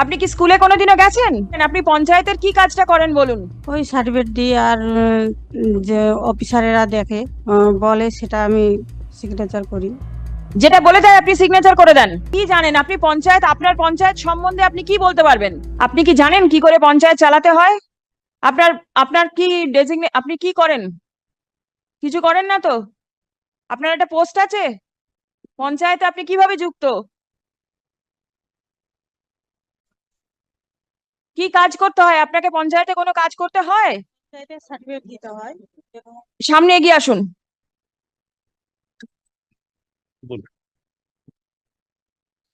আপনি কি স্কুলে কোনোদিনও গেছেন? আপনি পঞ্চায়েতের কি কাজটা করেন বলুন? ওই সার্টিফিকেট দিয়ে আর যে অফিসারেরা দেখে বলে সেটা আমি সিগনেচার করি। যেটা বলে দেয় আপনি সিগনেচার করে দেন। কি জানেন আপনি পঞ্চায়েত আপনার পঞ্চায়েত সম্বন্ধে আপনি কি বলতে পারবেন? আপনি কি জানেন কি করে পঞ্চায়েত চালাতে হয়? আপনার আপনার কি ডেজিগনে আপনি কি করেন? কিছু করেন না তো? আপনার একটা পোস্ট আছে? পঞ্চায়েতে আপনি কীভাবে যুক্ত? কি কাজ করতে হয়? আপনাকে পঞ্চায়েতে কোনো কাজ করতে হয়? সার্টিফিকেট দিতে হয়। সামনে এগিয়ে আসুন।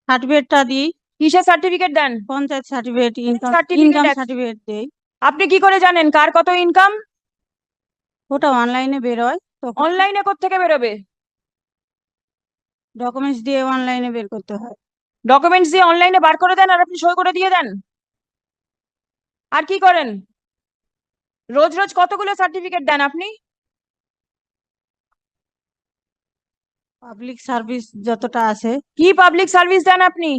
সার্টিফিকেটটা দিই। কিসের সার্টিফিকেট দেন? Panchayat certificate income income certificate দেই। আপনি কি করে জানেন? কার কত ইনকাম? ওটা অনলাইনে বেরোয় তখন। অনলাইনে থেকে বেরোবে? ডকুমেন্টস দিয়ে অনলাইনে বের করতে হয়। ডকুমেন্টস দিয়ে অনলাইনে বার করে দেন আর আপনি সই করে দিয়ে দেন? আর কি করেন? রোজ রোজ কতগুলো সার্টিফিকেট দেন আপনি? পাবলিক সার্ভিস যতটা আছে। কি পাবলিক সার্ভিস দেন আপনি?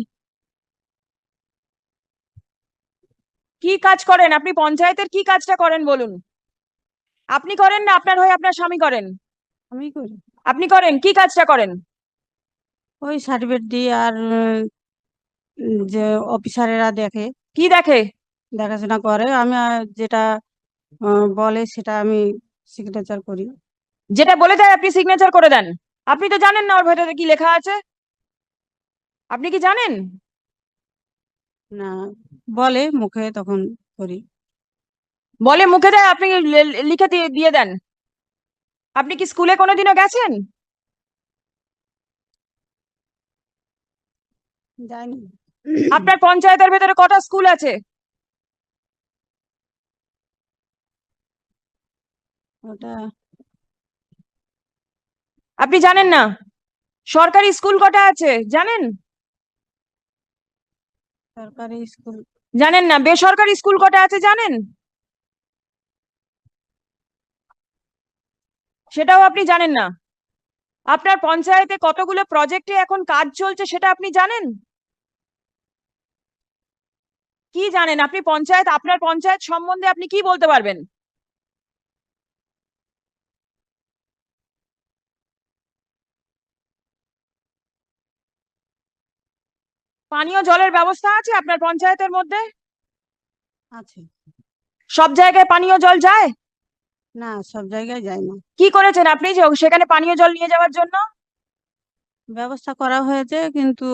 কি কাজ করেন? আপনি পঞ্চায়েতের কি কাজটা করেন বলুন? আপনি করেন না আপনার হয়ে আপনার স্বামী করেন? আমি করি। আপনি করেন কি কাজটা করেন? ওই সার্টিফিকেট দিয়ে আর যে অফিসারেরা দেখে। কি দেখে? দেখাশোনা করে। আমি যেটা বলে সেটা আমি সিগনেচার করি। যেটা বলে দেয় আপনি সিগনেচার করে দেন। আপনি তো জানেন না ওর ভেতরে কি লেখা আছে। আপনি কি জানেন? না বলে মুখে তখন করি। বলে মুখে দেয় আপনি লিখে দিয়ে দেন। আপনি কি স্কুলে কোনোদিনও গেছেন? আপনার পঞ্চায়েতের ভেতরে কটা স্কুল আছে? ওটা। আপনি জানেন না? সরকারি স্কুল কটা আছে? জানেন? সরকারি স্কুল। জানেন না? বেসরকারি স্কুল কটা আছে জানেন? সেটাও আপনি জানেন না। আপনার পঞ্চায়েতে কতগুলো প্রজেক্টে এখন কাজ চলছে সেটা আপনি জানেন? কি জানেন? আপনি পঞ্চায়েত আপনার পঞ্চায়েত সম্বন্ধে আপনি কি বলতে পারবেন? পানীয় জলের ব্যবস্থা আছে আপনার পঞ্চায়েতের মধ্যে? আছে। সব জায়গায় পানীয় জল যায়? না সব জায়গায় যায় না। কি করেছেন আপনি যে সেখানে পানীয় জল নিয়ে যাওয়ার জন্য? ব্যবস্থা করা হয়েছে কিন্তু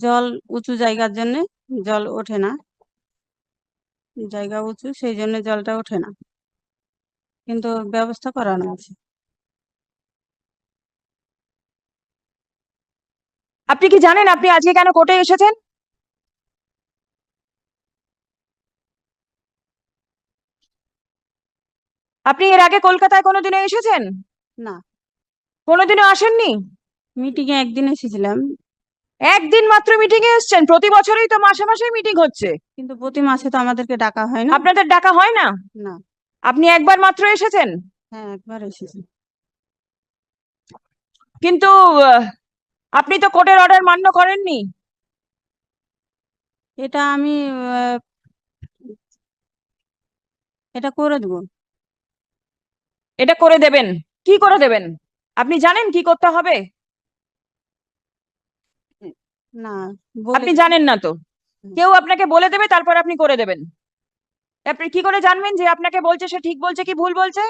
জল উঁচু জায়গার জন্য জল ওঠে না। জায়গা উঁচু সেই জন্য জলটা ওঠে না। কিন্তু ব্যবস্থা করানো আছে। আপনি কি জানেন আপনি আজকে কেন কোর্টে এসেছেন? আপনি এর আগে কলকাতায় কোনোদিনও এসেছেন? না। কোনোদিনও আসেননি? মিটিং এ একদিন এসেছিলাম। একদিন মাত্র মিটিং এ এসেছেন? প্রতি বছরই তো মাসে মাসে মিটিং হচ্ছে। কিন্তু প্রতি মাসে তো আমাদেরকে ডাকা হয় না। আপনাদের ডাকা হয় না? না। আপনি একবার মাত্র এসেছেন? হ্যাঁ একবার এসেছি। কিন্তু আহ, আপনি তো কোর্টের অর্ডার মান্য করেননি। এটা আমি এটা করে দেবো। এটা করে দেবেন। কি করে দেবেন? আপনি জানেন কি করতে হবে? না আপনি জানেন না তো। কেউ আপনাকে বলে দেবে তারপর আপনি করে দেবেন। আপনি কি করে জানবেন যে আপনাকে বলছে সে ঠিক বলছে কি ভুল বলছে?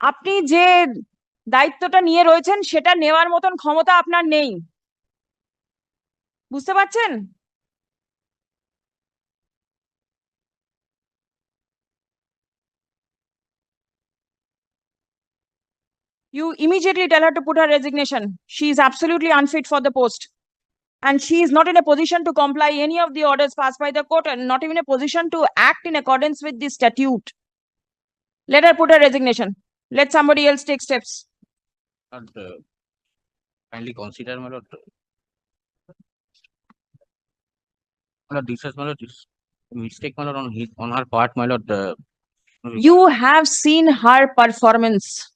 আপনি যে দায়িত্বটা নিয়ে রয়েছেন সেটা নেওয়ার মতন ক্ষমতা আপনার নেই বুঝতে পারছেন You immediately tell her to put her resignation. She is absolutely unfit for the post. And she is not in a position to comply any of the orders passed by the court and not even a position to act in accordance with the statute. Let her put her resignation. Let somebody else take steps. Lord, uh, kindly consider, my lord. My lord, this is, my lord, this mistake, my lord, on his, on her part, my lord, uh, You have seen her performance.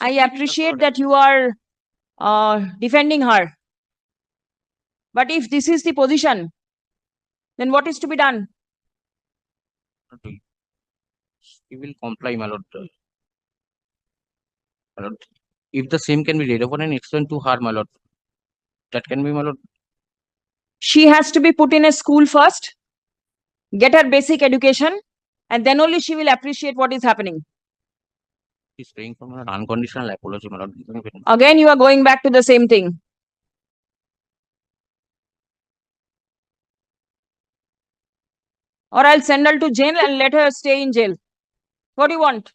I appreciate that you are uh, defending her. But if this is the position, then what is to be done? He will comply, my lord. My lord, if the same can be read upon and explained to her, my lord, that can be, my lord. She has to be put in a school first, get her basic education, and then only she will appreciate what is happening. He's praying for my unconditional apology, my lord. Again, you are going back to the same thing. Or I'll send her to jail and let her stay in jail. What do you want?